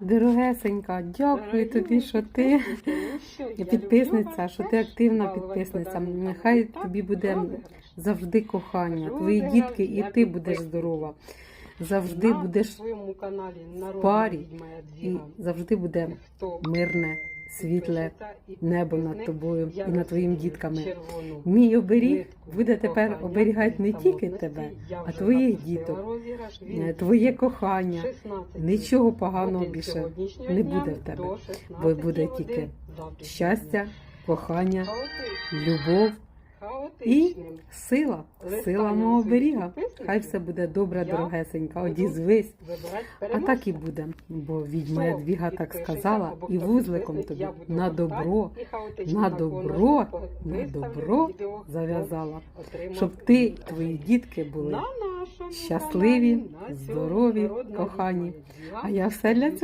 Дорогесенька, дякую тобі, що ти підписниця, що ти активна підписниця. Нехай тобі буде завжди кохання. Твої дітки і ти будеш здорова. Завжди будеш в парі і завжди буде мирне, світле небо над тобою і над твоїми дітками. Мій оберіг буде тепер оберігати не тільки тебе, а твоїх діток, е, твоє кохання. Нічого поганого більше не буде в тебе, бо буде тільки щастя, кохання, любов і сила, сила мого оберіга. Хай все буде добре, дорогесенька. Одізвись. А так і буде, бо відьма Ядвіга так сказала, і вузликом тобі на добро, на добро, на добро зав'язала, щоб ти і твої дітки були щасливі, здорові, кохані. А я все для цього.